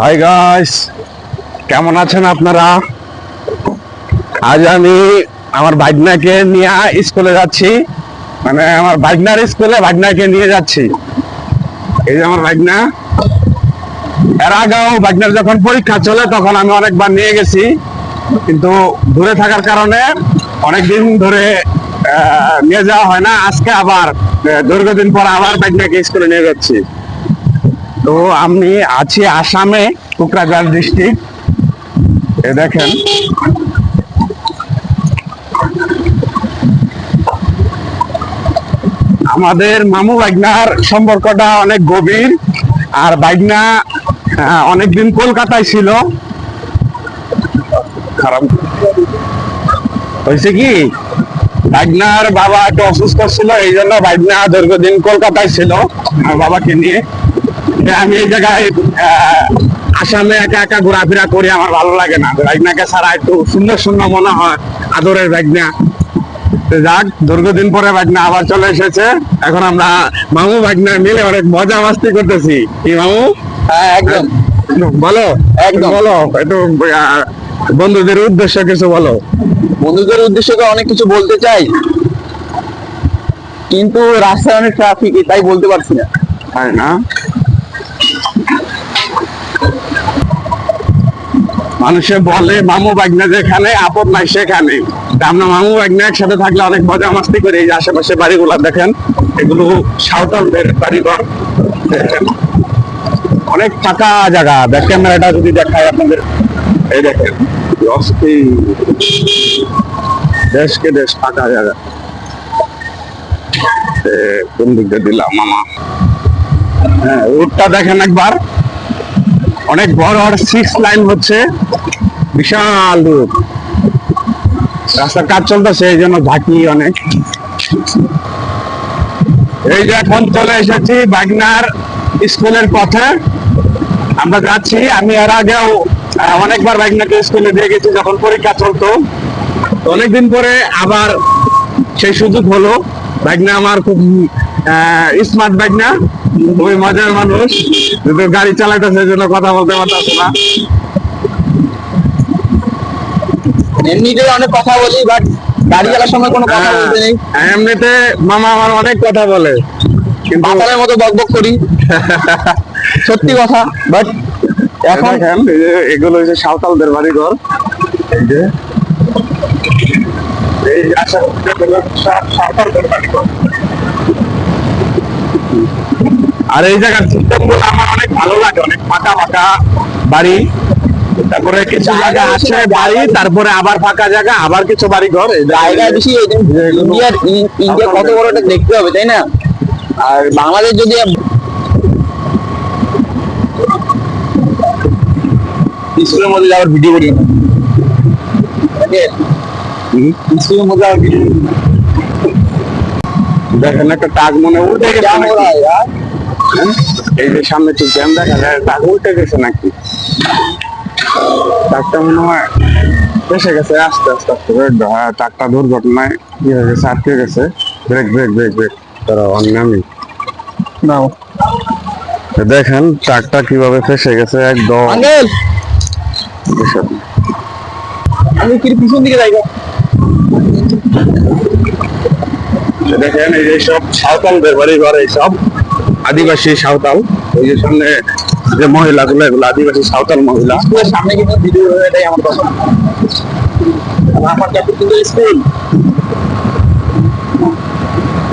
Hi guys কেমন আছেন আপনারা? আজ আমি আমার ভাগনাকে নিয়ে স্কুলে যাচ্ছি। মানে আমার ভাগনার স্কুলে ভাগনাকে নিয়ে যাচ্ছি। এই যে আমার ভাগনা। এর আগেও ভাগনার যখন পরীক্ষা চলে, তখন আমি অনেকবার নিয়ে গেছি। কিন্তু দূরে থাকার কারণে অনেকদিন ধরে নিয়ে যাওয়া হয় না। আজকে আবার দীর্ঘদিন পর আবার ভাগনাকে স্কুলে নিয়ে যাচ্ছি। তো আমি আছি আসামে কোকরাঝাড় ডিস্ট্রিক্ট এ দেখেন। আমাদের মামু বাগনার সম্পর্কটা অনেক গভীর, আর বাগনা অনেকদিন কলকাতায় ছিল। হয়েছে কি? বাগনার বাবা একটু অসুস্থ ছিল, এই জন্য বাগনা দীর্ঘদিন কলকাতায় ছিল, আমার বাবাকে নিয়ে। আমি এই জায়গায় আসামে একা একা ঘোরাফেরা করি আমার ভালো লাগে না। বাগনাকে ছাড়া একটু সুন্দর সুন্দর মনে হয় আদরের বাগনা যাক দীর্ঘদিন পরে বাগনা আবার চলে এসেছে। এখন আমরা মামু বাগনা মিলে অনেক মজা মাস্তি করতেছি। কি মামু? হ্যাঁ একদম। বলো একদম। বলো একটু বন্ধুদের উদ্দেশ্য কিছু বলো। বন্ধুদের উদ্দেশ্যে তো অনেক কিছু বলতে চাই কিন্তু রাস্তায় অনেক ট্রাফিক তাই বলতে পারছি না। তাই না? মানুষে বলে, মামু বাগনা যেখানে আপদ নাই সেখানে। আমরা মামু বাগনা একসাথে থাকলে অনেক মজা মাস্তি করি। এই আশেপাশে বাড়িগুলো দেখেন, এগুলো সাঁওতালদের বাড়িঘর। দেখেন, অনেক ফাঁকা জায়গা। ব্যাক ক্যামেরাটা যদি দেখায় আপনাদের। এই দেখেন দেশকে দেশ ফাঁকা জায়গা। কোন দিক দিলাম, মামা? হ্যাঁ রোডটা দেখেন একবার। অনেক বড় আর সিক্স লাইন হচ্ছে। বিশাল রোড রাস্তার কাজ চলতেছে, এই জন্য ঝাঁকি অনেক। এই যে এখন চলে এসেছি বাগনার স্কুলের পথে। আমরা যাচ্ছি, আমি এর আগেও অনেকবার বাগনাকে স্কুলে দিয়ে গেছি যখন পরীক্ষা চলতো। অনেকদিন পরে আবার সেই সুযোগ হলো। বাগনা আমার খুব স্মার্ট বাগনা খুবই মজার মানুষ। কিন্তু গাড়ি চালাইতেছে জন্য কথা বলতে পারতেছে না। এমনিতে অনেক কথা বলি বাট গাড়ি চালার সময় কোনো কথা বলতে নেই। হ্যাঁ, এমনিতে মামা আমার অনেক কথা বলে। কিন্তু পাতালের মতো বকবক করি। সত্যি কথা বাট এখন এগুলো হচ্ছে সাঁওতালদের বাড়ি ঘর এই সব সাঁওতালদের বাড়ি ঘর। আর এই জায়গার সিস্টেমগুলো আমার অনেক ভালো লাগে অনেক ফাঁকা ফাঁকা বাড়ি। তারপরে কিছু জায়গা আছে বাড়ি তারপরে আবার ফাঁকা জায়গা আবার কিছু বাড়ি ঘর জায়গা বেশি ইন্ডিয়ার ইন্ডিয়া কত বড় এটা দেখতে হবে তাই না? আর বাংলাদেশ যদি স্কুলের মধ্যে যাওয়ার ভিডিও করি। স্কুলের মধ্যে যাওয়ার ভিডিও দেখেন একটা টাক মনে হয় উঠে গেছে? হয়? হ্যাঁ? এই যে সামনে ঠিক জ্যাম দেখা যায় টাক উল্টে গেছে নাকি? টাকটা মনে হয় এসে গেছে আস্তে আস্তে আস্তে ব্রেক হ্যাঁ টাকটা দুর্ঘটনায় কি হয়ে গেছে আটকে গেছে। Brake brake brake brake. তারা অন্যামি নাও। দেখেন ট্রাকটা কীভাবে ফেসে গেছে একদম। আমি কি পিছন দিকে যাইবো দেখেন এই যে সব সাঁওতালদের বাড়ি ঘর এইসব আদিবাসী সাঁওতাল। এই যে সামনে যে মহিলাগুলো এগুলো আদিবাসী সাঁওতাল মহিলা। সামনে কিন্তু ভিডিও এটাই আমার কথা আমার কিন্তু স্কুল।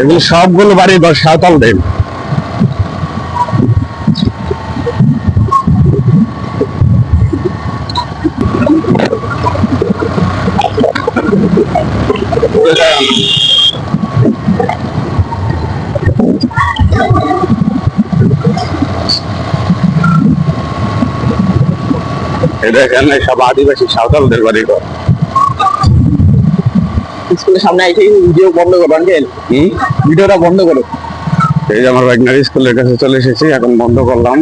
এগুলো সবগুলো বাড়ি ঘর সাঁওতালদের এই এখানে সব আদিবাসী সাঁওতালদের বাড়ি ঘর। স্কুলের সামনে এসে ভিডিও বন্ধ করো আঙ্কেল। ভিডিওটা বন্ধ করো। এই যে আমার বাইকনারি স্কুলের কাছে চলে এসেছি এখন বন্ধ করলাম।